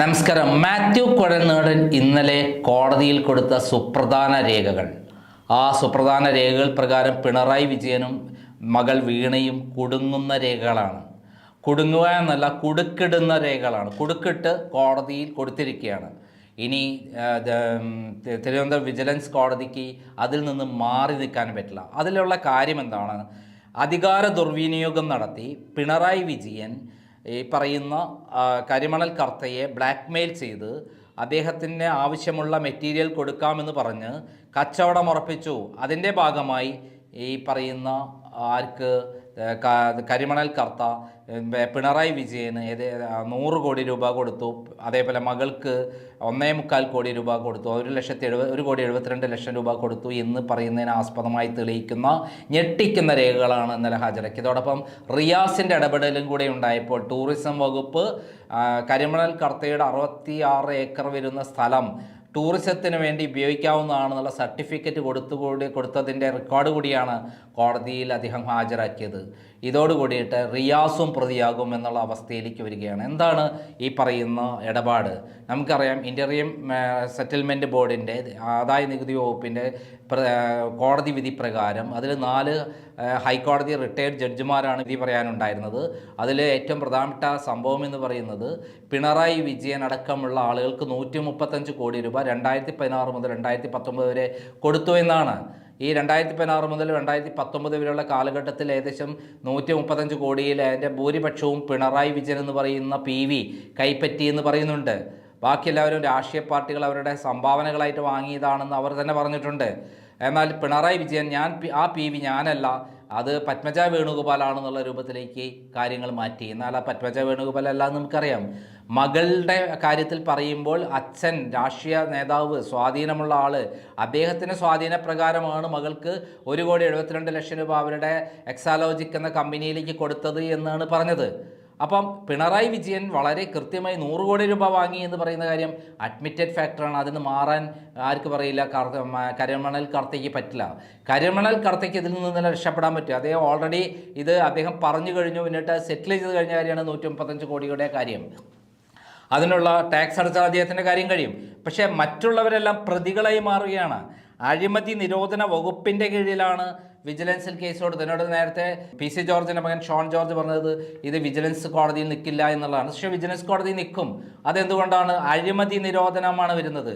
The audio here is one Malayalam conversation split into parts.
നമസ്കാരം. മാത്യു കുഴൽനാടൻ ഇന്നലെ കോടതിയിൽ കൊടുത്ത സുപ്രധാന രേഖകൾ. ആ സുപ്രധാന രേഖകൾ പ്രകാരം പിണറായി വിജയനും മകൾ വീണയും കുടുങ്ങുന്ന രേഖകളാണ്. കുടുങ്ങുക എന്നല്ല കുടുക്കിടുന്ന രേഖകളാണ്. കുടുക്കിട്ട് കോടതിയിൽ കൊടുത്തിരിക്കുകയാണ്. ഇനി തിരുവനന്തപുരം വിജിലൻസ് കോടതിക്ക് അതിൽ നിന്ന് മാറി നിൽക്കാൻ പറ്റില്ല. അതിലുള്ള കാര്യം എന്താണ്? അധികാര ദുർവിനിയോഗം നടത്തി പിണറായി വിജയൻ ഈ പറയുന്ന കരിമണൽ കർത്തയെ ബ്ലാക്ക്മെയിൽ ചെയ്ത് അദ്ദേഹത്തിന് ആവശ്യമുള്ള മെറ്റീരിയൽ കൊടുക്കാമെന്ന് പറഞ്ഞ് കച്ചവടം ഉറപ്പിച്ചു. അതിന്റെ ഭാഗമായി ഈ പറയുന്ന ആർക്ക് കരിമണൽ കർത്ത പിണറായി വിജയന് ഏത് നൂറ് കോടി രൂപ കൊടുത്തു. അതേപോലെ മകൾക്ക് ഒന്നേ മുക്കാൽ കോടി രൂപ കൊടുത്തു. ഒരു ലക്ഷത്തി എഴുപത് ഒരു കോടി എഴുപത്തിരണ്ട് ലക്ഷം രൂപ കൊടുത്തു എന്ന് പറയുന്നതിന് ആസ്പദമായി തെളിയിക്കുന്ന ഞെട്ടിക്കുന്ന രേഖകളാണ് ഇന്നലെ ഹാജരാക്കി അതോടൊപ്പം റിയാസിന്റെ ഇടപെടലും കൂടെ ഉണ്ടായപ്പോൾ ടൂറിസം വകുപ്പ് കരിമണൽ കർത്തയുടെ അറുപത്തി ഏക്കർ വരുന്ന സ്ഥലം ടൂറിസത്തിന് വേണ്ടി ഉപയോഗിക്കാവുന്നതാണെന്നുള്ള സർട്ടിഫിക്കറ്റ് കൊടുത്തുകൂടി കൊടുത്തതിന്റെ റെക്കോർഡ് കൂടിയാണ് കോടതിയിൽ അദ്ദേഹം ഹാജരാക്കിയത്. ഇതോടുകൂടിയിട്ട് റിയാസും പ്രതിയാകും എന്നുള്ള അവസ്ഥയിലേക്ക് വരികയാണ്. എന്താണ് ഈ പറയുന്ന ഇടപാട്? നമുക്കറിയാം ഇന്റർവ്യം സെറ്റിൽമെന്റ് ബോർഡിന്റെ ആദായ നികുതി വകുപ്പിന്റെ കോടതി വിധി പ്രകാരം അതിൽ നാല് ഹൈക്കോടതി റിട്ടയർഡ് ജഡ്ജിമാരാണ് വിധി പറയാനുണ്ടായിരുന്നത്. അതിൽ ഏറ്റവും പ്രധാനപ്പെട്ട സംഭവം എന്ന് പറയുന്നത് പിണറായി വിജയൻ അടക്കമുള്ള ആളുകൾക്ക് നൂറ്റി മുപ്പത്തഞ്ച് കോടി രൂപ രണ്ടായിരത്തി പതിനാറ് മുതൽ രണ്ടായിരത്തി പത്തൊമ്പത് വരെ കൊടുത്തു എന്നാണ്. ഈ രണ്ടായിരത്തി പതിനാറ് മുതൽ രണ്ടായിരത്തി പത്തൊമ്പത് വരെയുള്ള കാലഘട്ടത്തിൽ ഏകദേശം നൂറ്റി മുപ്പത്തഞ്ച് കോടിയിൽ അതിന്റെ ഭൂരിപക്ഷവും പിണറായി വിജയൻ എന്ന് പറയുന്ന പി വി കൈപ്പറ്റി എന്ന് പറയുന്നുണ്ട്. ബാക്കി എല്ലാവരും രാഷ്ട്രീയ പാർട്ടികൾ അവരുടെ സംഭാവനകളായിട്ട് വാങ്ങിയതാണെന്ന് അവർ തന്നെ പറഞ്ഞിട്ടുണ്ട്. എന്നാൽ പിണറായി വിജയൻ ഞാൻ ആ പി വി ഞാനല്ല അത് പത്മജ വേണുഗോപാലാണെന്നുള്ള രൂപത്തിലേക്ക് കാര്യങ്ങൾ മാറ്റി. എന്നാൽ ആ പത്മജ വേണുഗോപാൽ അല്ല എന്ന് നമുക്കറിയാം. മകളുടെ കാര്യത്തിൽ പറയുമ്പോൾ അച്ഛൻ രാഷ്ട്രീയ നേതാവ് സ്വാധീനമുള്ള ആൾ അദ്ദേഹത്തിന് സ്വാധീനപ്രകാരമാണ് മകൾക്ക് ഒരു കോടി എഴുപത്തിരണ്ട് ലക്ഷം രൂപ അവരുടെ എക്സാലോജിക് എന്ന കമ്പനിയിലേക്ക് കൊടുത്തത് എന്നാണ് പറഞ്ഞത്. അപ്പം പിണറായി വിജയൻ വളരെ കൃത്യമായി നൂറ് കോടി രൂപ വാങ്ങി എന്ന് പറയുന്ന കാര്യം അഡ്മിറ്റഡ് ഫാക്ടറാണ് അതിന് മാറാൻ ആർക്ക് പറയില്ല? മ- കർത്തയ്ക്ക് പറ്റില്ല. കരമണൽ കർത്തയ്ക്ക് ഇതിൽ നിന്ന് രക്ഷപ്പെടാൻ പറ്റും. അദ്ദേഹം ഓൾറെഡി ഇത് അദ്ദേഹം പറഞ്ഞു കഴിഞ്ഞു. എന്നിട്ട് സെറ്റിൽ ചെയ്ത് കഴിഞ്ഞ കാര്യമാണ് നൂറ്റി മുപ്പത്തഞ്ച് കോടിയുടെ കാര്യം. അതിനുള്ള ടാക്സ് അടച്ചാൽ അദ്ദേഹത്തിന്റെ കാര്യം കഴിയും. പക്ഷേ മറ്റുള്ളവരെല്ലാം പ്രതികളായി മാറുകയാണ്. അഴിമതി നിരോധന വകുപ്പിന്റെ കീഴിലാണ് വിജിലൻസിൽ കേസ് കൊടുത്തത് എന്നോട് നേരത്തെ പി സി ജോർജിന്റെ മകൻ ഷോൺ ജോർജ് പറഞ്ഞത് ഇത് വിജിലൻസ് കോടതിയിൽ നിൽക്കില്ല എന്നുള്ളതാണ്. പക്ഷേ വിജിലൻസ് കോടതി നിൽക്കും. അതെന്തുകൊണ്ടാണ് അഴിമതി നിരോധനമാണ് വരുന്നത്?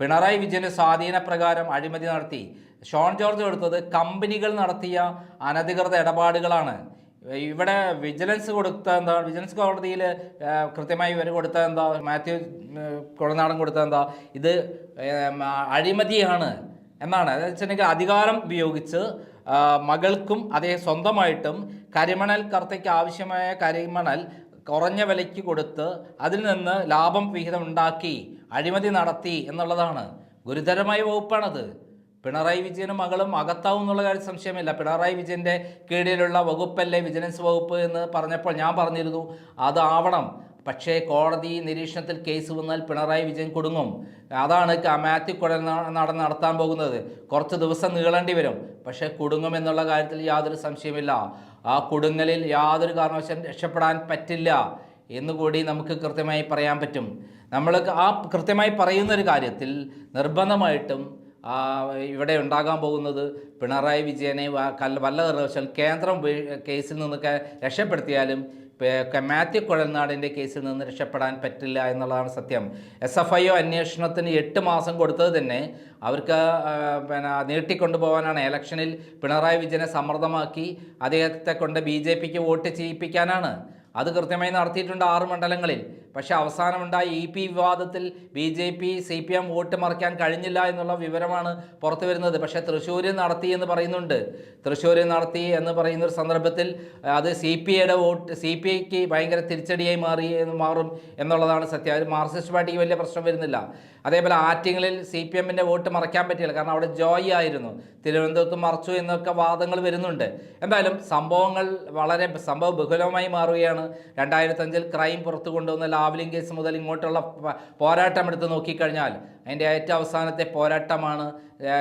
പിണറായി വിജയന്റെ സ്വാധീനപ്രകാരം അഴിമതി നടത്തി. ഷോൺ ജോർജ് എടുത്തത് കമ്പനികൾ നടത്തിയ അനധികൃത ഇടപാടുകളാണ്. ഇവിടെ വിജിലൻസ് കൊടുത്ത എന്താ വിജിലൻസ് കോടതിയിൽ കൃത്യമായി ഇവർ കൊടുത്ത എന്താ മാത്യു കുളനാടൻ കൊടുത്ത എന്താ ഇത് അഴിമതിയാണ്. എന്നാണ്. വെച്ചിട്ടുണ്ടെങ്കിൽ അധികാരം ഉപയോഗിച്ച് മകൾക്കും അതേ സ്വന്തമായിട്ടും കരിമണൽ കർത്തയ്ക്ക് ആവശ്യമായ കരിമണൽ കുറഞ്ഞ വിലയ്ക്ക് കൊടുത്ത് അതിൽ നിന്ന് ലാഭം വിഹിതം ഉണ്ടാക്കി അഴിമതി നടത്തി എന്നുള്ളതാണ്. ഗുരുതരമായ വകുപ്പാണത്. പിണറായി വിജയനും മകളും അകത്താവും എന്നുള്ള കാര്യം സംശയമില്ല. പിണറായി വിജയന്റെ കീഴിലുള്ള വകുപ്പല്ലേ വിജിലൻസ് വകുപ്പ് എന്ന് പറഞ്ഞപ്പോൾ ഞാൻ പറഞ്ഞിരുന്നു. അതാവണം പക്ഷേ കോടതി നിരീക്ഷണത്തിൽ കേസ് വന്നാൽ പിണറായി വിജയൻ കൊടുങ്ങും. അതാണ് മാത്യു കുഴൽ നട നടത്താൻ പോകുന്നത്. കുറച്ച് ദിവസം നീളേണ്ടി വരും. പക്ഷേ കുടുങ്ങും എന്നുള്ള കാര്യത്തിൽ യാതൊരു സംശയമില്ല ആ കുടുങ്ങലിൽ യാതൊരു കാരണവശാലും രക്ഷപ്പെടാൻ പറ്റില്ല എന്നുകൂടി നമുക്ക് കൃത്യമായി പറയാൻ പറ്റും. നമ്മൾ ആ കൃത്യമായി പറയുന്ന ഒരു കാര്യത്തിൽ നിർബന്ധമായിട്ടും ഇവിടെ ഉണ്ടാകാൻ പോകുന്നത് പിണറായി വിജയനെ വല്ല കാരണവശാൽ കേന്ദ്രം കേസിൽ നിന്നൊക്കെ രക്ഷപ്പെടുത്തിയാലും മാത്യു കുഴൽനാടിന്റെ കേസിൽ നിന്ന് രക്ഷപ്പെടാൻ പറ്റില്ല എന്നുള്ളതാണ് സത്യം. എസ് എഫ് ഐ ഒ അന്വേഷണത്തിന് എട്ട് മാസം കൊടുത്തത് തന്നെ അവർക്ക് പിന്നെ നീട്ടിക്കൊണ്ടുപോകാനാണ്. ഇലക്ഷനിൽ പിണറായി വിജയനെ സമ്മർദ്ദമാക്കി അദ്ദേഹത്തെ കൊണ്ട് ബി ജെ പിക്ക് വോട്ട് ചെയ്യിപ്പിക്കാനാണ്. അത് കൃത്യമായി നടത്തിയിട്ടുണ്ട് ആറ് മണ്ഡലങ്ങളിൽ. പക്ഷേ അവസാനമുണ്ടായ ഇ പി വിവാദത്തിൽ B J P C P M vote മറിക്കാൻ കഴിഞ്ഞില്ല എന്നുള്ള വിവരമാണ് പുറത്തു വരുന്നത്. പക്ഷേ തൃശ്ശൂരിൽ നടത്തി എന്ന് പറയുന്നുണ്ട്. തൃശ്ശൂരിൽ നടത്തി എന്ന് പറയുന്ന ഒരു സന്ദർഭത്തിൽ അത് സി പി ഐയുടെ വോട്ട് സി പി ഐക്ക് ഭയങ്കര തിരിച്ചടിയായി മാറി എന്ന് മാറും എന്നുള്ളതാണ് സത്യം. അത് മാർക്സിസ്റ്റ് പാർട്ടിക്ക് വലിയ പ്രശ്നം വരുന്നില്ല. അതേപോലെ ആറ്റിങ്ങളിൽ സി പി എമ്മിന്റെ വോട്ട് മറയ്ക്കാൻ പറ്റിയില്ല കാരണം അവിടെ ജോയി ആയിരുന്നു. തിരുവനന്തപുരത്ത് മറച്ചു എന്നൊക്കെ വാദങ്ങൾ വരുന്നുണ്ട്. എന്തായാലും സംഭവങ്ങൾ വളരെ സംഭവ ബഹുലമായി മാറുകയാണ്. രണ്ടായിരത്തഞ്ചിൽ ക്രൈം പുറത്തു കൊണ്ടുവന്ന ലാവ്ലിംഗ് കേസ് മുതൽ ഇങ്ങോട്ടുള്ള പോരാട്ടം എടുത്ത് നോക്കിക്കഴിഞ്ഞാൽ അതിന്റെ ഏറ്റവും അവസാനത്തെ പോരാട്ടമാണ്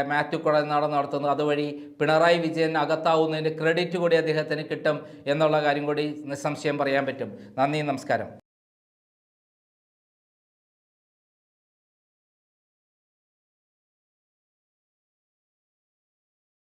മാത്യു കുഴൽനാടൻ നടത്തുന്നത്. അതുവഴി പിണറായി വിജയൻ അകത്താവുന്നതിന്റെ ക്രെഡിറ്റ് കൂടി അദ്ദേഹത്തിന് കിട്ടും എന്നുള്ള കാര്യം കൂടി നിസ്സംശയം പറയാൻ പറ്റും. നന്ദി നമസ്കാരം.